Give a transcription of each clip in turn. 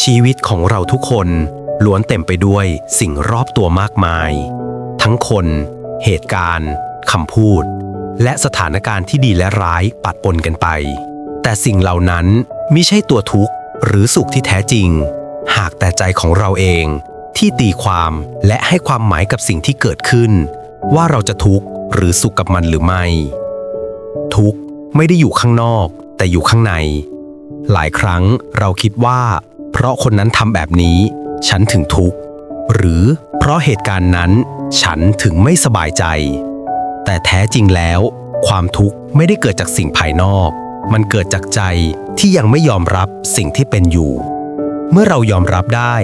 ชีวิตของเราทุกคนล้วนเต็มไปด้วยสิ่งรอบตัวมากมาย ทั้งคน เหตุการณ์คำพูด และสถานการณ์ที่ดีและร้ายปัดปนกันไป แต่สิ่งเหล่านั้นไม่ใช่ตัวทุกข์หรือสุขที่แท้จริง หากแต่ใจของเราเองที่ตีความและให้ความหมายกับสิ่งที่เกิดขึ้น ว่าเราจะทุกข์หรือสุขกับมันหรือไม่ ทุกข์ไม่ได้อยู่ข้างนอก แต่อยู่ข้างใน หลายครั้งเราคิดว่า เพราะคนนั้นทำแบบนี้ ฉันถึงทุกข์ หรือเพราะเหตุการณ์นั้น ฉันถึงไม่สบายใจ แต่แท้จริงแล้ว ความทุกข์ไม่ได้เกิดจากสิ่งภายนอก มันเกิดจากใจที่ยังไม่ยอมรับสิ่งที่เป็นอยู่ เมื่อเรายอมรับได้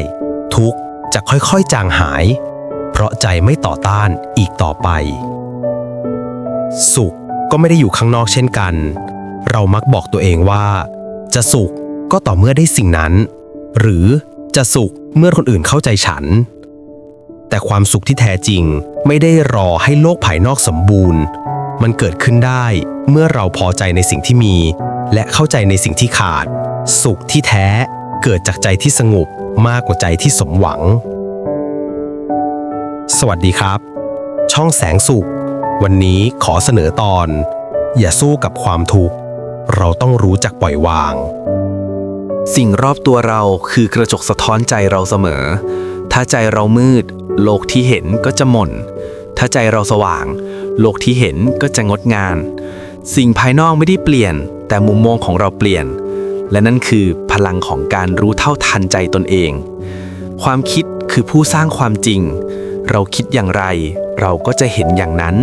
ทุกข์จะค่อยๆจางหาย เพราะใจไม่ต่อต้านอีกต่อไป สุขก็ไม่ได้อยู่ข้างนอกเช่นกัน เรามักบอกตัวเองว่า จะสุขก็ต่อเมื่อได้สิ่งนั้น หรือจะสุขเมื่อคนอื่นเข้าใจฉัน แต่ความสุขที่แท้จริงไม่ได้รอให้โลกภายนอกสมบูรณ์ มันเกิดขึ้นได้เมื่อเราพอใจในสิ่งที่มี และเข้าใจในสิ่งที่ขาด สุขที่แท้เกิดจากใจที่สงบมากกว่าใจที่สมหวัง สวัสดีครับ ช่องแสงสุข วันนี้ขอเสนอตอน อย่าสู้กับความทุกข์ เราต้องรู้จักปล่อยวาง สิ่งรอบตัวเราคือกระจกสะท้อนใจเราเสมอ ถ้าใจเรามืด โลกที่เห็นก็จะหม่น ถ้าใจเราสว่าง โลกที่เห็นก็จะงดงามสิ่งภายนอกไม่ได้เปลี่ยน แต่มุมมองของเราเปลี่ยน และนั่นคือพลังของการรู้เท่าทันใจตนเอง ความคิดคือผู้สร้างความจริง เราคิดอย่างไร เราก็จะเห็นอย่างนั้น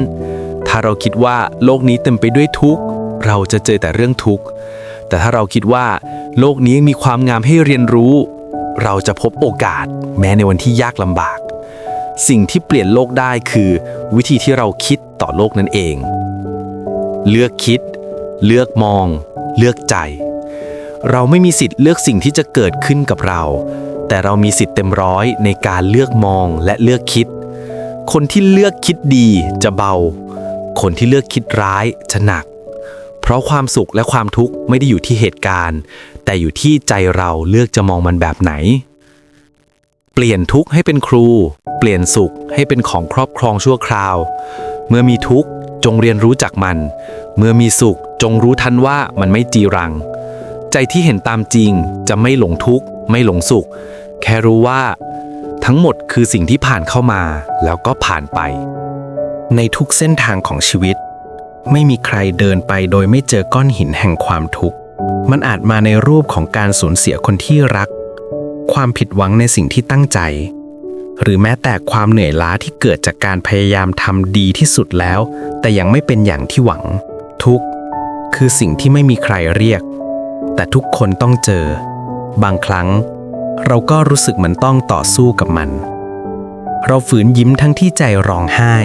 ถ้าเราคิดว่าโลกนี้เต็มไปด้วยทุกข์ เราจะเจอแต่เรื่องทุกข์ แต่ถ้าเราคิดว่า โลกนี้มีความงามให้เรียนรู้ เราจะพบโอกาส แม้ในวันที่ยากลำบาก สิ่งที่เปลี่ยนโลกได้คือ วิธีที่เราคิดต่อโลกนั่นเอง เลือกคิด เลือกมอง เลือกใจ เราไม่มีสิทธิ์เลือกสิ่งที่จะเกิดขึ้นกับเรา แต่เรามีสิทธิ์เต็มร้อยในการเลือกมองและเลือกคิด คนที่เลือกคิดดีจะเบา คนที่เลือกคิดร้ายจะหนัก เพราะความสุขและความทุกข์ไม่ได้อยู่ที่เหตุการณ์ แต่อยู่ที่ใจเราเลือกจะมองมันแบบไหน เปลี่ยนทุกข์ให้เป็นครู เปลี่ยนสุขให้เป็นของครอบครองชั่วคราว เมื่อมีทุกข์จงเรียนรู้จากมัน เมื่อมีสุขจงรู้ทันว่ามันไม่จีรัง ใจที่เห็นตามจริงจะไม่หลงทุกข์ ไม่หลงสุข แค่รู้ว่า ทั้งหมดคือสิ่งที่ผ่านเข้ามา แล้วก็ผ่านไป ในทุกเส้นทางของชีวิต ไม่มีใครเดินไปโดยไม่เจอก้อนหินแห่งความทุกข์ มันอาจมาในรูปของการสูญเสียคนที่รัก ความผิดหวังในสิ่งที่ตั้งใจ หรือแม้แต่ความเหนื่อยล้าที่เกิดจากการพยายามทำดีที่สุดแล้ว แต่ยังไม่เป็นอย่างที่หวัง ทุกข์คือสิ่งที่ไม่มีใครเรียก แต่ทุกคนต้องเจอ บางครั้ง เราก็รู้สึกเหมือนต้องต่อสู้กับมัน เราฝืนยิ้มทั้งที่ใจร้องไห้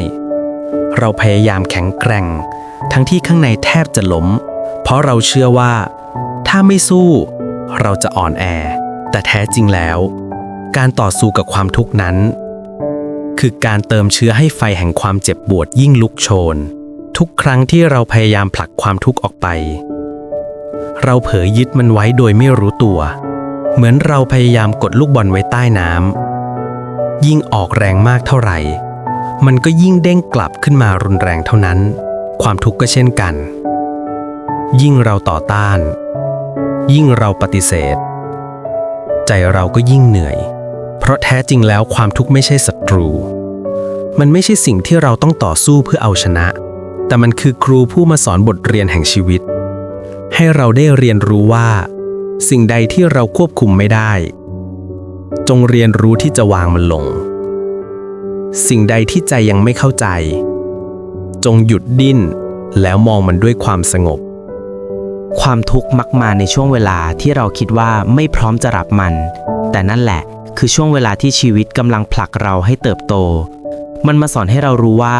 เราพยายามแข็งแกร่ง ทั้งที่ข้างในแทบจะล้ม เพราะเราเชื่อว่า ถ้าไม่สู้ เราจะอ่อนแอ แต่แท้จริงแล้ว การต่อสู้กับความทุกข์นั้น คือการเติมเชื้อให้ไฟแห่งความเจ็บปวดยิ่งลุกโชน ทุกครั้งที่เราพยายามผลักความทุกข์ออกไป เราเผยยึดมันไว้โดยไม่รู้ตัว เหมือนเราพยายามกดลูกบอลไว้ใต้น้ำยิ่งออกแรงมากเท่าไหร่ มันก็ยิ่งเด้งกลับขึ้นมารุนแรงเท่านั้น ความทุกข์ก็เช่นกัน ยิ่งเราต่อต้าน ยิ่งเราปฏิเสธ ใจเราก็ยิ่งเหนื่อย เพราะแท้จริงแล้วความทุกข์ไม่ใช่ศัตรู มันไม่ใช่สิ่งที่เราต้องต่อสู้เพื่อเอาชนะ แต่มันคือครูผู้มาสอนบทเรียนแห่งชีวิต ให้เราได้เรียนรู้ว่า สิ่งใดที่เราควบคุมไม่ได้ จงเรียนรู้ที่จะวางมันลง สิ่งใดที่ใจยังไม่เข้าใจ จงหยุดดิ้นแล้วมองมันด้วยความสงบ ความทุกข์มักมาในช่วงเวลาที่เราคิดว่าไม่พร้อมจะรับมัน แต่นั่นแหละคือช่วงเวลาที่ชีวิตกำลังผลักเราให้เติบโต มันมาสอนให้เรารู้ว่า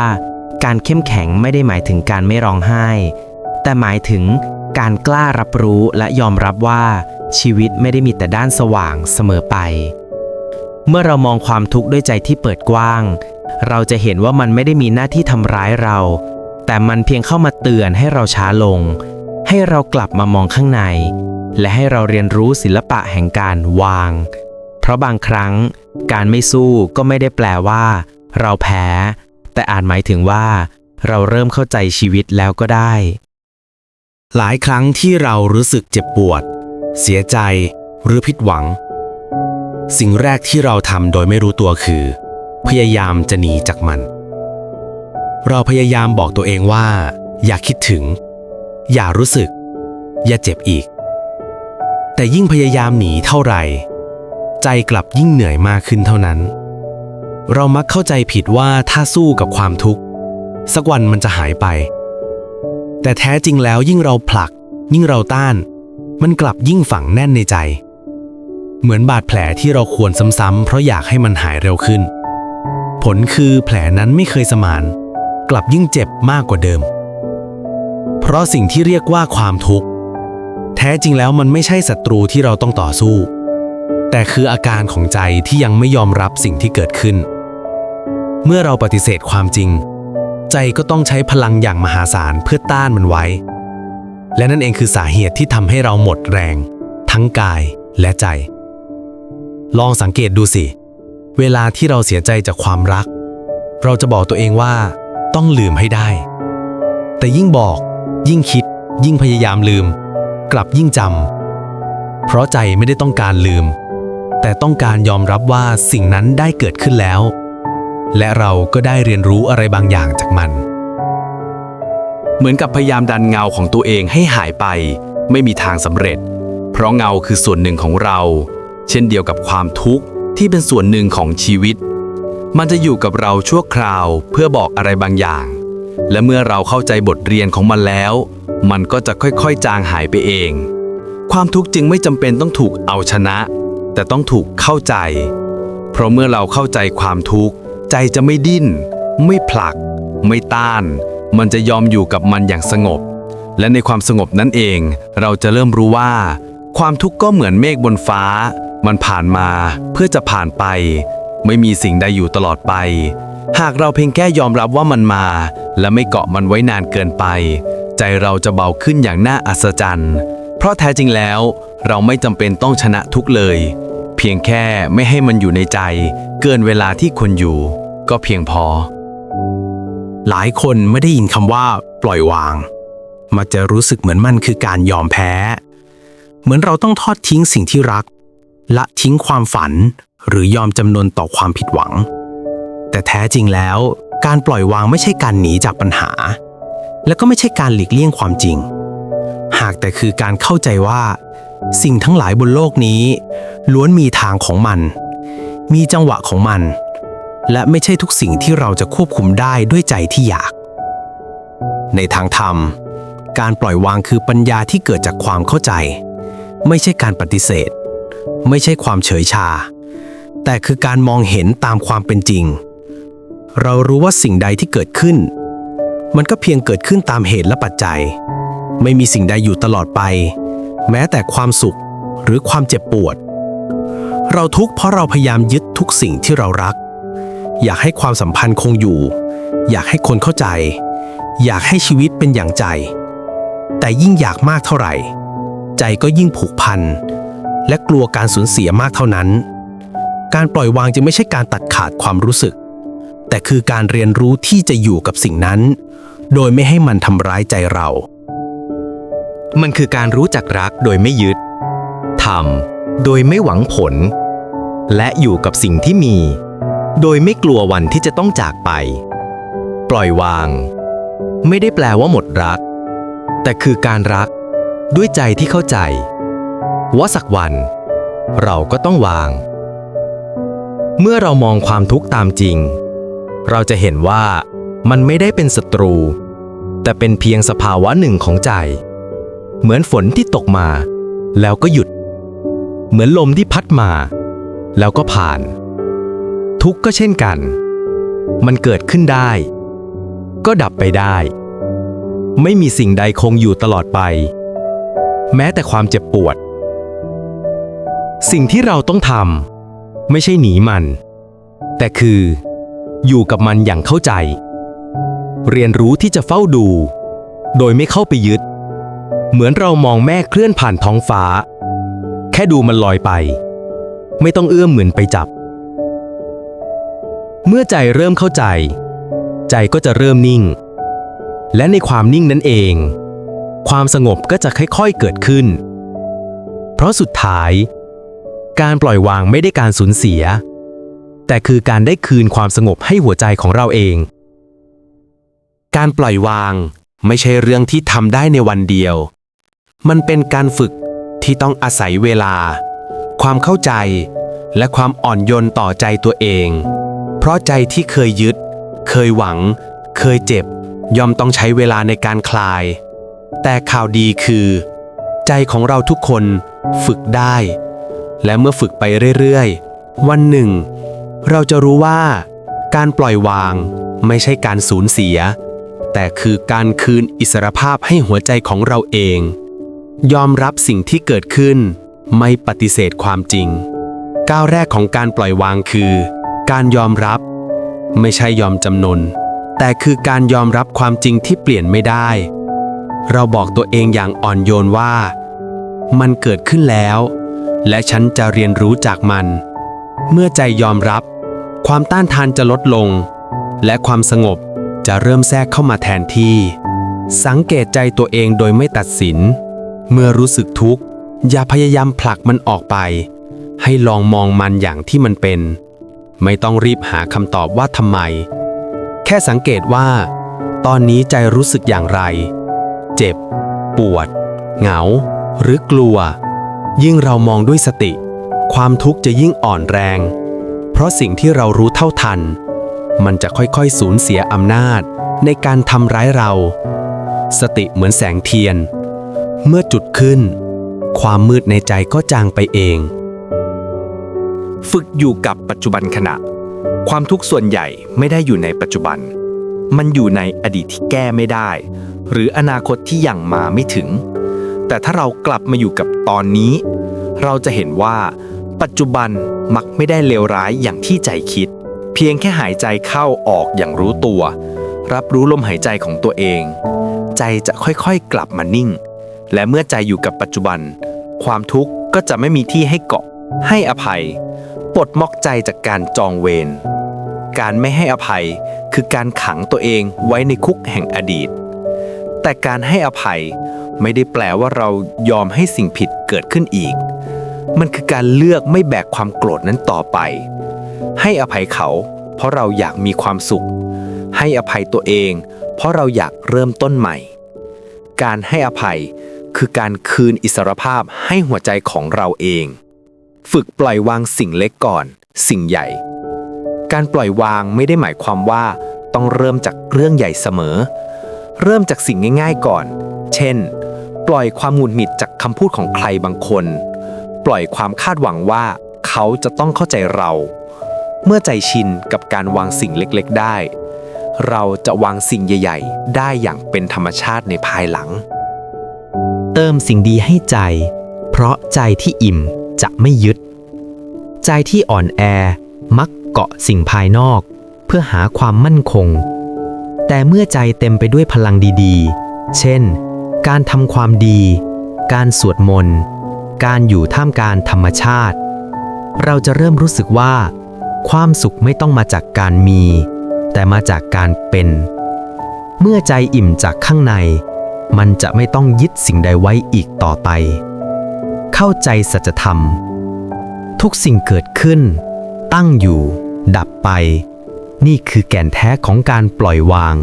การเข้มแข็งไม่ได้หมายถึงการไม่ร้องไห้ แต่หมายถึงการกล้ารับรู้และยอมรับว่าชีวิตไม่ได้มีแต่ด้านสว่างเสมอไป เมื่อเรามองความทุกข์ด้วยใจที่เปิดกว้าง เราจะเห็นว่ามันไม่ได้มีหน้าที่ทำร้ายเรา แต่มันเพียงเข้ามาเตือนให้เราช้าลง ให้เรากลับมามองข้างใน และให้เราเรียนรู้ศิลปะแห่งการวาง เพราะบางครั้ง การไม่สู้ก็ไม่ได้แปลว่า เราแพ้ แต่อาจหมายถึงว่า เราเริ่มเข้าใจชีวิตแล้วก็ได้ หลายครั้งที่เรารู้สึกเจ็บปวด เสียใจหรือผิดหวัง สิ่งแรกที่เราทำโดยไม่รู้ตัวคือ พยายามจะหนีจากมัน เราพยายามบอกตัวเองว่า อย่าคิดถึง อย่ารู้สึก อย่าเจ็บอีก แต่ยิ่งพยายามหนีเท่าไหร่ ใจกลับยิ่งเหนื่อยมากขึ้นเท่านั้น เรามักเข้าใจผิดว่าถ้าสู้กับความทุกข์ สักวันมันจะหายไป แต่แท้จริงแล้วยิ่งเราผลัก ยิ่งเราต้าน มันกลับยิ่งฝังแน่นในใจ เหมือนบาดแผลที่เราควรซ้ำๆเพราะอยากให้มันหายเร็วขึ้น ผลคือแผลนั้นไม่เคยสมาน กลับยิ่งเจ็บมากกว่าเดิม เพราะสิ่งที่เรียกว่าความทุกข์ แท้จริงแล้วมันไม่ใช่ศัตรูที่เราต้องต่อสู้ แต่คืออาการของใจที่ยังไม่ยอมรับสิ่งที่เกิดขึ้น เมื่อเราปฏิเสธความจริง ใจก็ต้องใช้พลังอย่างมหาศาลเพื่อต้านมันไว้ และนั่นเองคือสาเหตุที่ทำให้เราหมดแรง ทั้งกายและใจ ลองสังเกตดูสิ เวลาที่เราเสียใจจากความรัก เราจะบอกตัวเองว่า ต้องลืมให้ได้ แต่ยิ่งบอก ยิ่งคิด ยิ่งพยายามลืม กลับยิ่งจำเพราะใจไม่ได้ต้องการลืม แต่ต้องการยอมรับว่าสิ่งนั้นได้เกิดขึ้นแล้ว และเราก็ได้เรียนรู้อะไรบางอย่างจากมัน เหมือนกับพยายามดันเงาของตัวเองให้หายไป ไม่มีทางสำเร็จ เพราะเงาคือส่วนหนึ่งของเรา เช่นเดียวกับความทุกข์ที่เป็นส่วนหนึ่งของชีวิต มันจะอยู่กับเราชั่วคราวเพื่อบอกอะไรบางอย่าง และเมื่อเราเข้าใจบทเรียนของมันแล้ว มันก็จะค่อยๆ จางหายไปเอง ความทุกข์จึงไม่จำเป็นต้องถูกเอาชนะ แต่ต้องถูกเข้าใจ เพราะเมื่อเราเข้าใจความทุกข์ ใจจะไม่ดิ้น ไม่ผลัก ไม่ต้าน มันจะยอมอยู่กับมันอย่างสงบ และในความสงบนั้นเอง เราจะเริ่มรู้ว่า ความทุกข์ก็เหมือนเมฆบนฟ้า มันผ่านมาเพื่อจะผ่านไป ไม่มีสิ่งใดอยู่ตลอดไป หากเราเพียงแค่ยอมรับว่ามันมา และไม่เกาะมันไว้นานเกินไป ใจเราจะเบาขึ้นอย่างน่าอัศจรรย์ เพราะแท้จริงแล้ว เราไม่จำเป็นต้องชนะทุกเลย เพียงแค่ไม่ให้มันอยู่ในใจ เกินเวลาที่ควรอยู่ ก็เพียงพอ หลายคนไม่ได้ยินคำว่า ปล่อยวาง มักจะรู้สึกเหมือนมันคือการยอมแพ้ เหมือนเราต้องทอดทิ้งสิ่งที่รัก ละทิ้งความฝัน หรือยอมจำนนต่อความผิดหวัง แต่แท้จริงแล้ว การปล่อยวางไม่ใช่การหนีจากปัญหา และก็ไม่ใช่การหลีกเลี่ยงความจริง หากแต่คือการเข้าใจว่า สิ่งทั้งหลายบนโลกนี้ ล้วนมีทางของมัน มีจังหวะของมัน และไม่ใช่ทุกสิ่งที่เราจะควบคุมได้ด้วยใจที่อยาก ในทางธรรม การปล่อยวางคือปัญญาที่เกิดจากความเข้าใจ ไม่ใช่การปฏิเสธ ไม่ใช่ความเฉยชาแต่คือการมองเห็นตามความเป็นจริง เรารู้ว่าสิ่งใดที่เกิดขึ้น มันก็เพียงเกิดขึ้นตามเหตุและปัจจัย ไม่มีสิ่งใดอยู่ตลอดไป แม้แต่ความสุขหรือความเจ็บปวด เราทุกข์เพราะเราพยายามยึดทุกสิ่งที่เรารัก อยากให้ความสัมพันธ์คงอยู่ อยากให้คนเข้าใจ อยากให้ชีวิตเป็นอย่างใจ แต่ยิ่งอยากมากเท่าไหร่ ใจก็ยิ่งผูกพัน และกลัวการสูญเสียมากเท่านั้น การปล่อยวางจึงไม่ใช่การตัดขาดความรู้สึก แต่คือการเรียนรู้ที่จะอยู่กับสิ่งนั้น โดยไม่ให้มันทำร้ายใจเรา มันคือการรู้จักรักโดยไม่ยึดทำโดยไม่หวังผล และอยู่กับสิ่งที่มี โดยไม่กลัววันที่จะต้องจากไป ปล่อยวาง ไม่ได้แปลว่าหมดรัก แต่คือการรักด้วยใจที่เข้าใจว่าสักวัน เราก็ต้องวาง เมื่อเรามองความทุกข์ตามจริง เราจะเห็นว่ามันไม่ได้เป็นศัตรู แต่เป็นเพียงสภาวะหนึ่งของใจ เหมือนฝนที่ตกมา แล้วก็หยุด เหมือนลมที่พัดมา แล้วก็ผ่าน ทุกก็เช่นกัน มันเกิดขึ้นได้ ก็ดับไปได้ ไม่มีสิ่งใดคงอยู่ตลอดไป แม้แต่ความเจ็บปวด สิ่งที่เราต้องทำไม่ใช่หนีมัน แต่คือ อยู่กับมันอย่างเข้าใจ เรียนรู้ที่จะเฝ้าดู โดยไม่เข้าไปยึด เหมือนเรามองแม่เคลื่อนผ่านท้องฟ้า แค่ดูมันลอยไป ไม่ต้องเอื้อมเหมือนไปจับ เมื่อใจเริ่มเข้าใจ ใจก็จะเริ่มนิ่ง และในความนิ่งนั้นเอง ความสงบก็จะค่อยๆเกิดขึ้น เพราะสุดท้าย การปล่อยวางไม่ได้การสูญเสีย แต่คือการได้คืนความสงบให้หัวใจของเราเอง การปล่อยวางไม่ใช่เรื่องที่ทำได้ในวันเดียว มันเป็นการฝึกที่ต้องอาศัยเวลา ความเข้าใจ และความอ่อนโยนต่อใจตัวเอง เพราะใจที่เคยยึด เคยหวัง เคยเจ็บ ย่อมต้องใช้เวลาในการคลาย แต่ข่าวดีคือ ใจของเราทุกคนฝึกได้ และเมื่อฝึกไปเรื่อยๆ วันหนึ่ง เราจะรู้ว่า การปล่อยวางไม่ใช่การสูญเสีย แต่คือการคืนอิสรภาพให้หัวใจของเราเอง ยอมรับสิ่งที่เกิดขึ้น ไม่ปฏิเสธความจริง ก้าวแรกของการปล่อยวางคือ การยอมรับ ไม่ใช่ยอมจำนน แต่คือการยอมรับความจริงที่เปลี่ยนไม่ได้ เราบอกตัวเองอย่างอ่อนโยนว่า มันเกิดขึ้นแล้ว และฉันจะเรียนรู้จากมัน เมื่อใจยอมรับ ความต้านทานจะลดลง และความสงบจะเริ่มแทรกเข้ามาแทนที่ สังเกตใจตัวเองโดยไม่ตัดสิน เมื่อรู้สึกทุกข์ อย่าพยายามผลักมันออกไป ให้ลองมองมันอย่างที่มันเป็น ไม่ต้องรีบหาคำตอบว่าทำไม แค่สังเกตว่า ตอนนี้ใจรู้สึกอย่างไร เจ็บ ปวด เหงา หรือกลัว ยิ่งเรามองด้วยสติ ความทุกข์จะยิ่งอ่อนแรง เพราะสิ่งที่เรารู้เท่าทัน มันจะค่อยๆสูญเสียอำนาจในการทำร้ายเรา สติเหมือนแสงเทียน เมื่อจุดขึ้น ความมืดในใจก็จางไปเอง ฝึกอยู่กับปัจจุบันขณะ ความทุกข์ส่วนใหญ่ไม่ได้อยู่ในปัจจุบัน มันอยู่ในอดีตที่แก้ไม่ได้ หรืออนาคตที่ยังมาไม่ถึง แต่ถ้าเรากลับมาอยู่กับตอนนี้ เราจะเห็นว่า ปัจจุบันมักไม่ได้เลวร้ายอย่างที่ใจคิด เพียงแค่หายใจเข้าออกอย่างรู้ตัว รับรู้ลมหายใจของตัวเอง ใจจะค่อยๆกลับมานิ่ง และเมื่อใจอยู่กับปัจจุบัน ความทุกข์ก็จะไม่มีที่ให้เกาะ ให้อภัย ปลดม็อกใจจากการจองเวรการไม่ให้อภัยคือการขังตัวเองไว้ในคุกแห่งอดีต แต่การให้อภัยไม่ได้แปลว่าเรายอมให้สิ่งผิดเกิดขึ้นอีก มันคือการเลือกไม่แบกความโกรธนั้นต่อไป ให้อภัยเขา เพราะเราอยากมีความสุข ให้อภัยตัวเอง เพราะเราอยากเริ่มต้นใหม่ การให้อภัยคือการคืนอิสรภาพให้หัวใจของเราเอง ฝึกปล่อยวางสิ่งเล็กก่อน สิ่งใหญ่ การปล่อยวางไม่ได้หมายความว่าต้องเริ่มจากเรื่องใหญ่เสมอ เริ่มจากสิ่งง่าย ๆก่อน เช่น ปล่อยความหงุดหงิดจากคำพูดของใครบางคน ปล่อยความคาดหวังว่า เขาจะต้องเข้าใจเรา เมื่อใจชินกับการวางสิ่งเล็กๆได้ เราจะวางสิ่งใหญ่ ๆ ได้อย่างเป็นธรรมชาติในภายหลัง เติมสิ่งดีให้ใจ เพราะใจที่อิ่มจะไม่ยึด ใจที่อ่อนแอมักเกาะสิ่งภายนอก เพื่อหาความมั่นคง แต่เมื่อใจเต็มไปด้วยพลังดีๆ เช่น การทำความดี การสวดมนต์ การอยู่ท่ามกลางธรรมชาติ เราจะเริ่มรู้สึกว่า ความสุขไม่ต้องมาจากการมี แต่มาจากการเป็น เมื่อใจอิ่มจากข้างใน มันจะไม่ต้องยึดสิ่งใดไว้อีกต่อไป เข้าใจสัจธรรม ทุกสิ่งเกิดขึ้น ตั้งอยู่ ดับไป นี่คือแก่นแท้ของการปล่อยวาง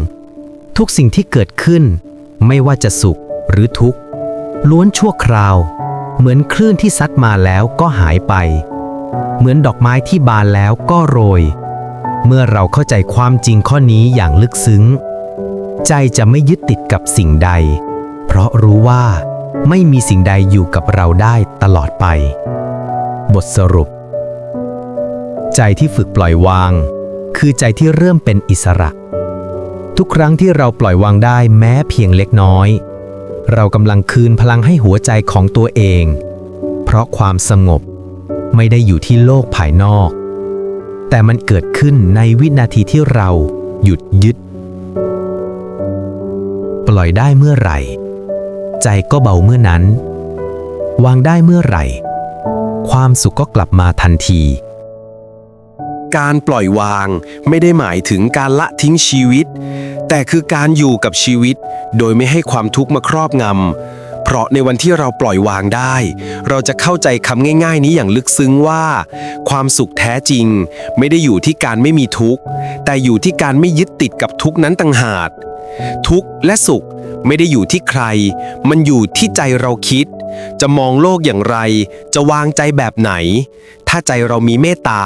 ทุกสิ่งที่เกิดขึ้น ไม่ว่าจะสุขหรือทุกข์ล้วนชั่วคราว เหมือนคลื่นที่ซัดมาแล้วก็หายไป เหมือนดอกไม้ที่บานแล้วก็โรย เมื่อเราเข้าใจความจริงข้อนี้อย่างลึกซึ้ง ใจจะไม่ยึดติดกับสิ่งใด เพราะรู้ว่าไม่มีสิ่งใดอยู่กับเราได้ตลอดไป บทสรุป ใจที่ฝึกปล่อยวาง คือใจที่เริ่มเป็นอิสระ ทุกครั้งที่เราปล่อยวางได้แม้เพียงเล็กน้อย เรากำลังคืนพลังให้หัวใจของตัวเอง เพราะความสงบไม่ได้อยู่ที่โลกภายนอก แต่มันเกิดขึ้นในวินาทีที่เราหยุดยึด ปล่อยได้เมื่อไหร่ ใจก็เบาเมื่อนั้น วางได้เมื่อไหร่ ความสุขก็กลับมาทันที การปล่อยวางไม่ได้หมายถึงการละทิ้งชีวิต แต่คือการอยู่กับชีวิต โดยไม่ให้ความทุกข์มาครอบงำ เพราะในวันที่เราปล่อยวางได้ เราจะเข้าใจคำง่าย ๆ นี้อย่างลึกซึ้งว่า ความสุขแท้จริง ไม่ได้อยู่ที่การไม่มีทุกข์ แต่อยู่ที่การไม่ยึดติดกับทุกข์นั้นต่างหากทุกข์และสุขไม่ได้อยู่ที่ใคร มันอยู่ที่ใจเราคิด จะมองโลกอย่างไร จะวางใจแบบไหน ถ้าใจเรามีเมตตา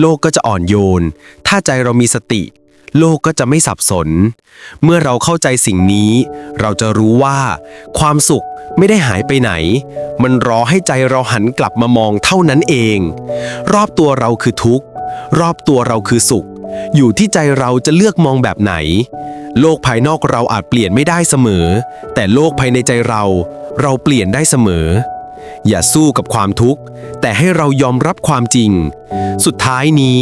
โลกก็จะอ่อนโยน ถ้าใจเรามีสติ โลกก็จะไม่สับสน เมื่อเราเข้าใจสิ่งนี้ เราจะรู้ว่า ความสุขไม่ได้หายไปไหน มันรอให้ใจเราหันกลับมามองเท่านั้นเอง รอบตัวเราคือทุกข์ รอบตัวเราคือสุข อยู่ที่ใจเราจะเลือกมองแบบไหน โลกภายนอกเราอาจเปลี่ยนไม่ได้เสมอ แต่โลกภายในใจเรา เราเปลี่ยนได้เสมอ อย่าสู้กับความทุกข์ แต่ให้เรายอมรับความจริง สุดท้ายนี้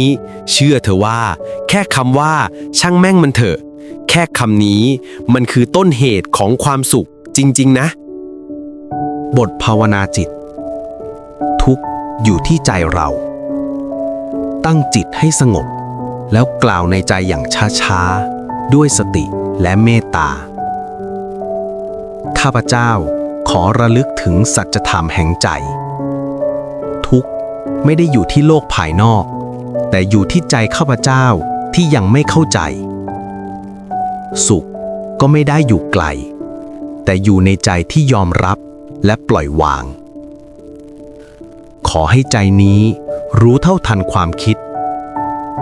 เชื่อเถอะว่า แค่คำว่า ช่างแม่งมันเถอะ แค่คำนี้ มันคือต้นเหตุของความสุขจริง ๆ นะ บทภาวนาจิต ทุกอยู่ที่ใจเรา ตั้งจิตให้สงบ แล้วกล่าวในใจอย่างช้าๆ ด้วยสติและเมตตา ข้าพเจ้าขอระลึกถึงสัจธรรมแห่งใจ ทุกข์ไม่ได้อยู่ที่โลกภายนอก แต่อยู่ที่ใจข้าพเจ้าที่ยังไม่เข้าใจ สุขก็ไม่ได้อยู่ไกล แต่อยู่ในใจที่ยอมรับและปล่อยวาง ขอให้ใจนี้รู้เท่าทันความคิด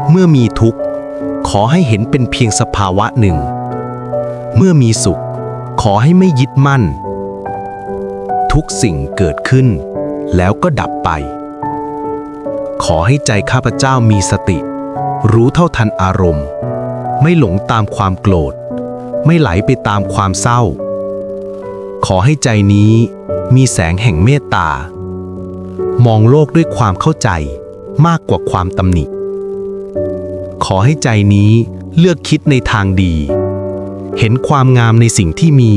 เมื่อมีทุกข์ ขอให้เห็นเป็นเพียงสภาวะหนึ่ง เมื่อมีสุข ขอให้ไม่ยึดมั่น ทุกสิ่งเกิดขึ้น แล้วก็ดับไป ขอให้ใจข้าพเจ้ามีสติ รู้เท่าทันอารมณ์ ไม่หลงตามความโกรธ ไม่ไหลไปตามความเศร้า ขอให้ใจนี้มีแสงแห่งเมตตามองโลกด้วยความเข้าใจมากกว่าความตำหนิ ขอให้ใจนี้เลือกคิดในทางดี เห็นความงามในสิ่งที่มี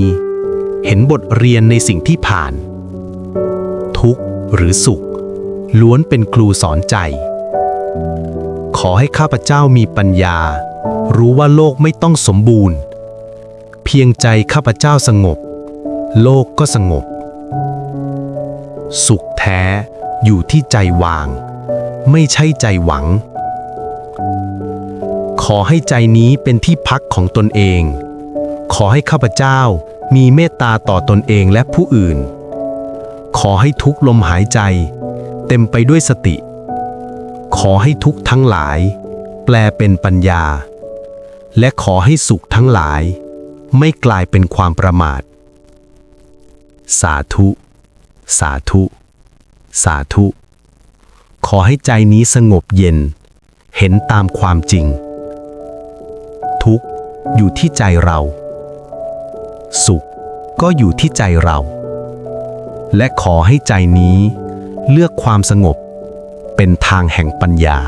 เห็นบทเรียนในสิ่งที่ผ่าน ทุกข์หรือสุข ล้วนเป็นครูสอนใจ ขอให้ข้าพเจ้ามีปัญญา รู้ว่าโลกไม่ต้องสมบูรณ์ เพียงใจข้าพเจ้าสงบ โลกก็สงบ สุขแท้อยู่ที่ใจวาง ไม่ใช่ใจหวัง อให้ใจนี้เป็นที่พักของตนเอง ขอให้ข้าพเจ้ามีเมตตาต่อตนเองและผู้อื่น ขอให้ทุกลมหายใจ เต็มไปด้วยสติ ขอให้ทุกทั้งหลาย แปลเป็นปัญญา และขอให้สุขทั้งหลาย ไม่กลายเป็นความประมาท สาธุ สาธุ สาธุ ขอให้ใจนี้สงบเย็น เห็นตามความจริง ทุกข์อยู่ที่ใจเรา สุขก็อยู่ที่ใจเรา และขอให้ใจนี้เลือกความสงบเป็นทางแห่งปัญญา